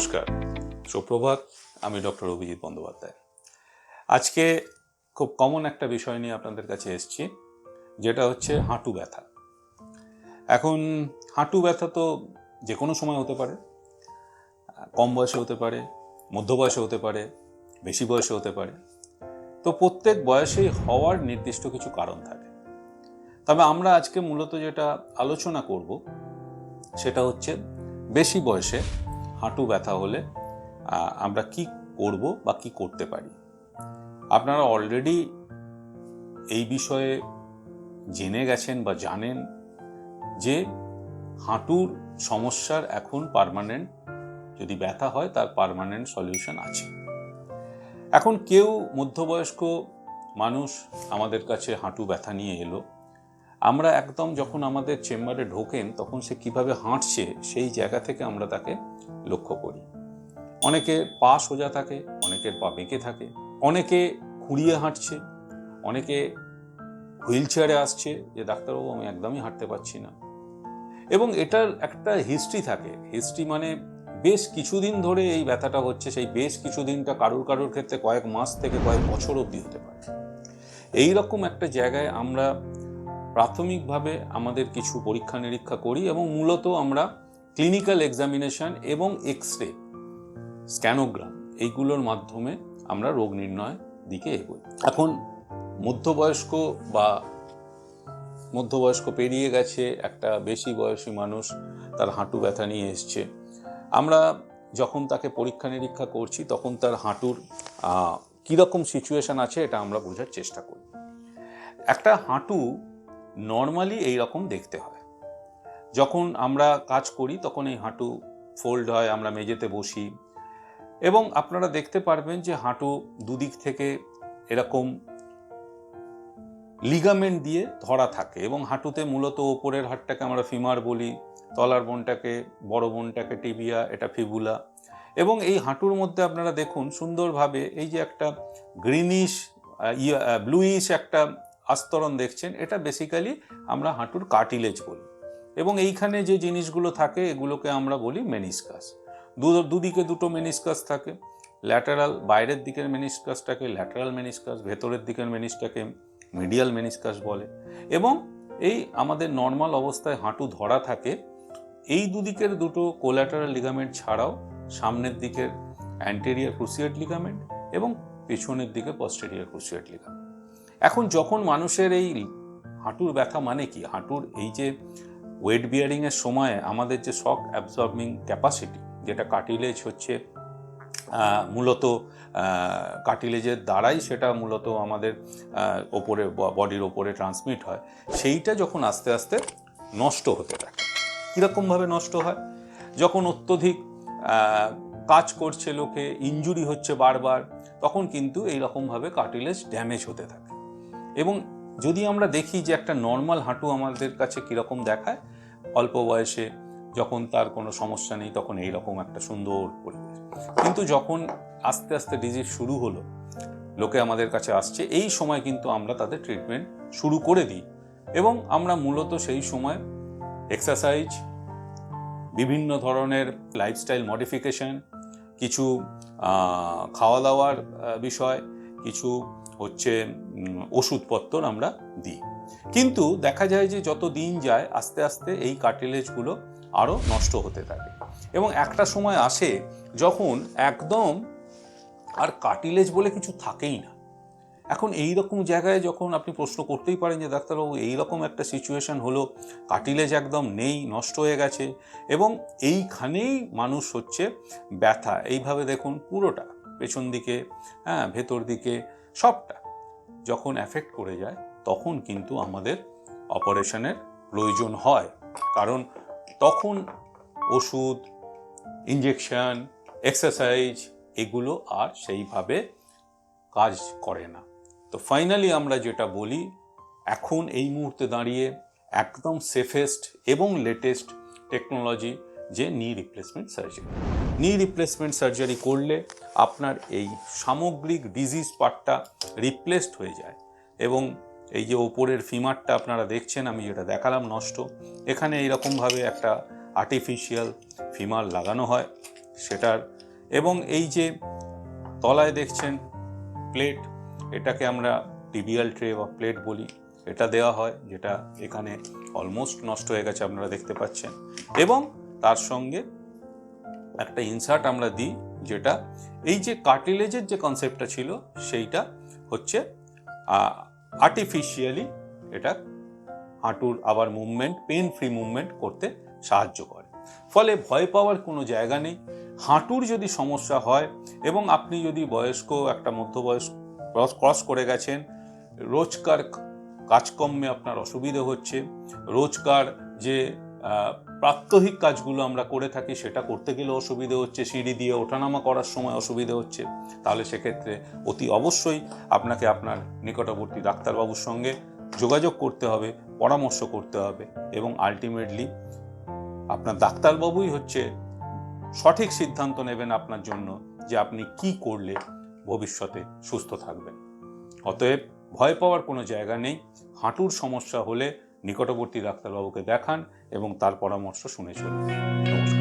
নমস্কার। সুপ্রভাত, আমি ডক্টর অভিজিৎ বন্দ্যোপাধ্যায়। আজকে খুব কমন একটা বিষয় নিয়ে আপনাদের কাছে এসেছি, যেটা হচ্ছে হাঁটু ব্যথা। এখন হাঁটু ব্যথা তো যে কোনো সময় হতে পারে, কম বয়সে হতে পারে, মধ্য বয়সে হতে পারে, বেশি বয়সে হতে পারে। তো প্রত্যেক বয়সেই হওয়ার নির্দিষ্ট কিছু কারণ থাকে। তবে আমরা আজকে মূলত যেটা আলোচনা করব, সেটা হচ্ছে বেশি বয়সে হাঁটু ব্যথা হলে আমরা কি করব বা কি করতে পারি? আপনারা অলরেডি এই বিষয়ে জেনে গেছেন বা জানেন যে হাঁটুর সমস্যার এখন পার্মানেন্ট যদি ব্যথা হয়, তার পারমানেন্ট সলিউশন আছে। এখন কেউ মধ্যবয়স্ক মানুষ আমাদের কাছে হাঁটু ব্যথা নিয়ে এলো। আমরা একদম যখন আমাদের চেম্বারে ঢোকেন, তখন সে কীভাবে হাঁটছে, সেই জায়গা থেকে আমরা তাকে লক্ষ্য করি। অনেকে পা সোজা থাকে, অনেকের পা বেঁকে থাকে, অনেকে খুঁড়িয়ে হাঁটছে, অনেকে হুইল চেয়ারে আসছে যে, ডাক্তারবাবু, আমি একদমই হাঁটতে পারছি না। এবং এটার একটা হিস্ট্রি থাকে। হিস্ট্রি মানে বেশ কিছুদিন ধরে এই ব্যথাটা হচ্ছে, সেই বেশ কিছুদিনটা কারুর কারুর ক্ষেত্রে কয়েক মাস থেকে কয়েক বছর অবধি হতে পারে। এই রকম একটা জায়গায় আমরা প্রাথমিকভাবে আমাদের কিছু পরীক্ষা নিরীক্ষা করি এবং মূলত আমরা ক্লিনিক্যাল এক্সামিনেশন এবং এক্স রে স্ক্যানোগ্রাম এইগুলোর মাধ্যমে আমরা রোগ নির্ণয় দিকে এগোই। এখন মধ্যবয়স্ক বা মধ্যবয়স্ক পেরিয়ে গেছে, একটা বেশি বয়সী মানুষ তার হাঁটু ব্যথা নিয়ে এসছে। আমরা যখন তাকে পরীক্ষা নিরীক্ষা করছি তখন তার হাঁটুর কীরকম সিচুয়েশন আছে এটা আমরা বোঝার চেষ্টা করি। একটা হাঁটু নর্মালি এই রকম দেখতে হয় যখন আমরা কাজ করি, তখন এই হাঁটু ফোল্ড হয়, আমরা মেঝেতে বসি এবং আপনারা দেখতে পারবেন যে হাঁটু দুদিক থেকে এরকম লিগামেন্ট দিয়ে ধরা থাকে এবং হাঁটুতে মূলত ওপরের হাড়টাকে আমরা ফিমার বলি, তলার বোনটাকে, বড় বোনটাকে টিবিয়া এটা ফিবুলা এবং এই হাঁটুর মধ্যে আপনারা দেখুন সুন্দরভাবে এই যে একটা গ্রিনিশ ব্লুইশ একটা আস্তরণ দেখছেন, এটা বেসিক্যালি আমরা হাঁটুর কার্টিলেজ বলি। এবং এইখানে যে জিনিসগুলো থাকে, এগুলোকে আমরা বলি মেনিসকাস দু, দুদিকে দুটো মেনিসকাস থাকে। ল্যাটারাল বাইরের দিকের মেনিসকাসটাকে ল্যাটারাল মেনিসকাস ভেতরের দিকের মেনিসটাকে মিডিয়াল মেনিসকাস বলে। এবং এই আমাদের নর্মাল অবস্থায় হাঁটু ধরা থাকে, এই দুদিকের দুটো কোল্যাটারাল লিগামেন্ট ছাড়াও সামনের দিকের অ্যান্টেরিয়ার ক্রুসিয়েট লিগামেন্ট এবং পেছনের দিকে পস্টেরিয়ার ক্রুসিয়েট লিগামেন্ট এখন যখন মানুষের এই হাঁটুর ব্যথা মানে কি? হাঁটুর এই যে ওয়েট বিয়ারিংয়ের সময় আমাদের যে শক অ্যাবজর্বিং ক্যাপাসিটি যেটা কার্টিলেজ হচ্ছে মূলত কার্টিলেজের দ্বারাই সেটা মূলত আমাদের ওপরে বডির ওপরে ট্রান্সমিট হয়, সেইটা যখন আস্তে আস্তে নষ্ট হতে থাকে। কীরকমভাবে নষ্ট হয়? যখন অত্যধিক কাজ করছে লোকে ইনজুরি হচ্ছে বারবার, তখন কিন্তু এই রকমভাবে কার্টিলেজ ড্যামেজ হতে থাকে। এবং যদি আমরা দেখি যে একটা নর্মাল হাঁটু আমাদের কাছে কীরকম দেখায়, অল্প বয়সে যখন তার কোনো সমস্যা নেই তখন এই রকম একটা সুন্দর পরিবেশ। কিন্তু যখন আস্তে আস্তে ডিজিজ শুরু হলো, লোকে আমাদের কাছে আসছে, এই সময় কিন্তু আমরা তাদের ট্রিটমেন্ট শুরু করে দিই এবং আমরা মূলত সেই সময় এক্সারসাইজ বিভিন্ন ধরনের লাইফস্টাইল মডিফিকেশন কিছু খাওয়া দাওয়ার বিষয়, কিছু হচ্ছে ওষুধপত্র আমরা দিই। কিন্তু দেখা যায় যে যত দিন যায়, আস্তে আস্তে এই কার্টিলেজগুলো আরও নষ্ট হতে থাকে। এবং একটা সময় আসে যখন একদম আর কার্টিলেজ বলে কিছু থাকেই না। এখন এই রকম জায়গায় যখন আপনি প্রশ্ন করতেই পারেন যে, ডাক্তারবাবু, এই রকম একটা সিচুয়েশন হলো কার্টিলেজ একদম নেই, নষ্ট হয়ে গেছে। এবং এইখানেই মানুষ হচ্ছে ব্যথা। এইভাবে দেখুন পুরোটা, পেছন দিকে হ্যাঁ ভেতর দিকে সবটা। যখন অ্যাফেক্ট করে যায়, তখন কিন্তু আমাদের অপারেশনের প্রয়োজন হয়। কারণ তখন ওষুধ ইঞ্জেকশন এক্সারসাইজ এগুলো আর সেইভাবে কাজ করে না। তো ফাইনালি আমরা যেটা বলি, এখন এই মুহূর্তে দাঁড়িয়ে একদম সেফেস্ট এবং লেটেস্ট টেকনোলজি যে knee replacement surgery knee replacement surgery করলে আপনার এই সামগ্রিক ডিজিজ পার্টটা রিপ্লেসড হয়ে যায়। এবং এই যে ওপরের ফিমারটা আপনারা দেখছেন, আমি যেটা দেখালাম নষ্ট, এখানে এইরকমভাবে একটা আর্টিফিশিয়াল ফিমার লাগানো হয় সেটার। এবং এই যে তলায় দেখছেন প্লেট এটাকে আমরা টিবিয়াল ট্রে বা প্লেট বলি, এটা দেওয়া হয়, যেটা এখানে অলমোস্ট নষ্ট হয়ে গেছে, আপনারা দেখতে পাচ্ছেন। এবং তার সঙ্গে একটা ইনসার্ট আমরা দিই, যেটা এই যে কার্টিলেজের যে কনসেপ্টটা ছিল, সেইটা হচ্ছে আর্টিফিশিয়ালি এটা হাঁটুর আবার মুভমেন্ট পেন ফ্রি মুভমেন্ট করতে সাহায্য করে। ফলে ভয় পাওয়ার কোনো জায়গা নেই। হাঁটুর যদি সমস্যা হয় এবং আপনি যদি বয়স্ক, একটা মধ্যবয়স্ক, ক্রস ক্রস করে গেছেন, রোজকার কাজকর্মে আপনার অসুবিধে হচ্ছে, রোজকার যে প্রাত্যহিক কাজগুলো আমরা করে থাকি, সেটা করতে গেলে অসুবিধে হচ্ছে, সিঁড়ি দিয়ে ওঠানামা করার সময় অসুবিধে হচ্ছে। তাহলে সেক্ষেত্রে অতি অবশ্যই আপনাকে আপনার নিকটবর্তী ডাক্তারবাবুর সঙ্গে যোগাযোগ করতে হবে, পরামর্শ করতে হবে এবং আলটিমেটলি আপনার ডাক্তারবাবুই হচ্ছে সঠিক সিদ্ধান্ত নেবেন আপনার জন্য যে আপনি কি করলে ভবিষ্যতে সুস্থ থাকবেন। অতএব ভয় পাওয়ার কোনো জায়গা নেই। হাঁটুর সমস্যা হলে নিকটবর্তী ডাক্তারবাবুকে দেখান এবং তার পরামর্শ শুনে চলুন। নমস্কার।